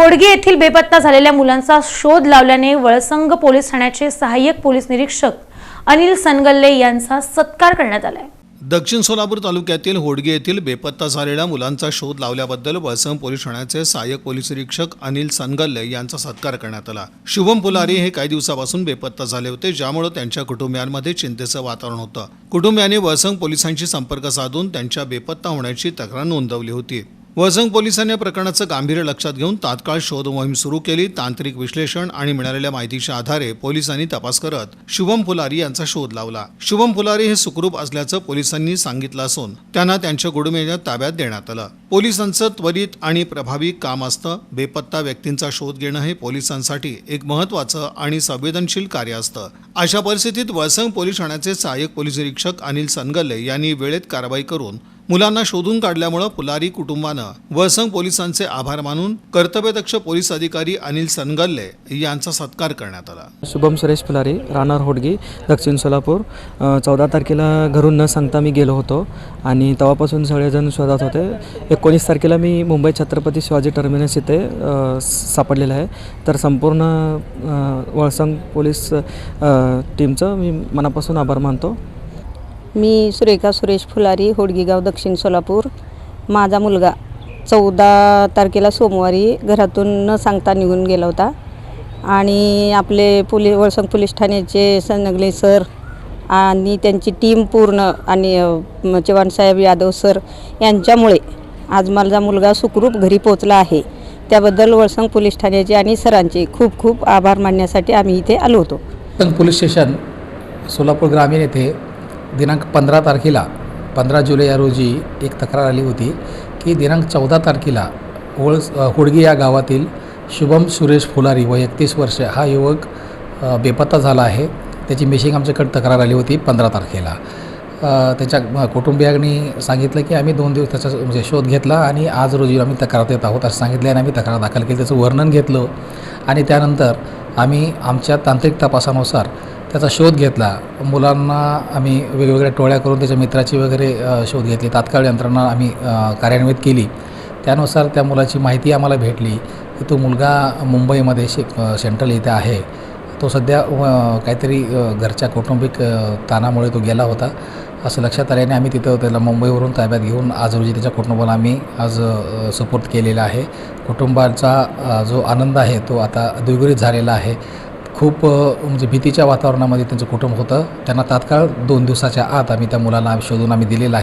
होडगे येथील बेपत्ता झालेल्या मुलांचा शोध लावल्याने वळसंग पोलीस ठाण्याचे सहाय्यक पोलीस निरीक्षक अनिल सनगल्ले यांचा सत्कार करण्यात आलाय. दक्षिण सोलापूर तालुक्यातील होडगे येथील बेपत्ता झालेल्या मुलांचा शोध लावल्याबद्दल वळसंग पोलीस ठाण्याचे सहाय्यक पोलीस निरीक्षक अनिल सनगल्ले यांचा सत्कार करण्यात आला. शुभम पुलारी हे काही दिवसापासून बेपत्ता झाले होते ज्यामुळे त्यांच्या कुटुंबियांमध्ये चिंतेचं वातावरण होतं. कुटुंबियांनी वळसंग पोलिसांशी संपर्क साधून त्यांच्या बेपत्ता होण्याची तक्रार नोंदवली होती. वसंग पोलिसांनी या प्रकरणाचं गांभीर्य लक्षात घेऊन तात्काळ शोध मोहीम सुरू केली. तांत्रिक विश्लेषण आणि मिळालेल्या माहितीच्या आधारे पोलिसांनी तपास करत शुभम फुलारी यांचा शोध लावला. शुभम फुलारी हे सुखरूप असल्याचं पोलिसांनी सांगितलं असून त्यांना त्यांच्या गुडमेच्या ताब्यात देण्यात आलं. पोलिसांचं त्वरित आणि प्रभावी काम असतं. बेपत्ता व्यक्तींचा शोध घेणं हे पोलिसांसाठी एक महत्वाचं आणि संवेदनशील कार्य असतं. अशा परिस्थितीत वसंग पोलीस ठाण्याचे सहाय्यक पोलीस निरीक्षक अनिल सनगल्ले यांनी वेळेत कारवाई करून मुलांना शोधून काढल्यामुळं पुलारी कुटुंबानं वळसंग पोलिसांचे आभार मानून कर्तव्यदक्ष पोलीस अधिकारी अनिल सनगल्ले यांचा सत्कार करण्यात आला. शुभम सुरेश पुलारी राहणार होडगी दक्षिण सोलापूर. चौदा तारखेला घरून न सांगता मी गेलो होतो आणि तेव्हापासून सगळेजण शोधात होते. एकोणीस तारखेला मी मुंबई छत्रपती शिवाजी टर्मिनस इथे सापडलेलं आहे. तर संपूर्ण वळसंग पोलीस टीमचं मी मनापासून आभार मानतो. मी सुरेखा सुरेश फुलारी होडगीगाव दक्षिण सोलापूर. माझा मुलगा चौदा तारखेला सोमवारी घरातून न सांगता निघून गेला होता. आणि आपले पोलीस वळसंग पोलीस ठाण्याचे सनगले सर आणि त्यांची टीम पूर्ण आणि चव्हाणसाहेब यादव सर यांच्यामुळे आज माझा मुलगा सुखरूप घरी पोचला आहे. त्याबद्दल वळसंग पोलीस ठाण्याचे आणि सरांचे खूप खूप आभार मानण्यासाठी आम्ही इथे आलो होतो. पोलीस स्टेशन सोलापूर ग्रामीण येथे दिनांक पंधरा तारखेला पंधरा जुलै या रोजी एक तक्रार आली होती की दिनांक चौदा तारखेला होळ होडगी या गावातील शुभम सुरेश फुलारी व एकतीस वर्ष हा युवक बेपत्ता झाला आहे. त्याची मिशिंग आमच्याकडे तक्रार आली होती पंधरा तारखेला. त्याच्या कुटुंबियांनी सांगितलं की आम्ही दोन दिवस त्याचा म्हणजे शोध घेतला आणि आज रोजी आम्ही तक्रार देत आहोत असं सांगितलं आणि आम्ही तक्रार दाखल केली. त्याचं वर्णन घेतलं आणि त्यानंतर आम्ही आमच्या तांत्रिक तपासानुसार त्याचा शोध घेतला. मुलांना आम्ही वेगवेगळ्या टोळ्या करून त्याच्या मित्राची वगैरे शोध घेतली. तात्काळ यंत्रणा आम्ही कार्यान्वित केली. त्यानुसार त्या मुलाची माहिती आम्हाला भेटली. की तो मुलगा मुंबईमध्ये शे सेंट्रल इथे आहे. तो सध्या काहीतरी घरच्या कौटुंबिक ताणामुळे तो गेला होता. असं लक्षात आल्याने आम्ही तिथं त्याला मुंबईवरून ताब्यात घेऊन आज रोजी त्याच्या कुटुंबाला आम्ही आज सपोर्ट सुपूर्द केलेला आहे. कुटुंबाचा जो आनंद आहे तो आता द्विगुणित झालेला आहे. खूप म्हणजे भीतीच्या वातावरणामध्ये त्यांचं कुटुंब होतं. त्यांना तात्काळ दोन दिवसाच्या आत आम्ही त्या मुलाला शोधून आम्ही दिलेला आहे.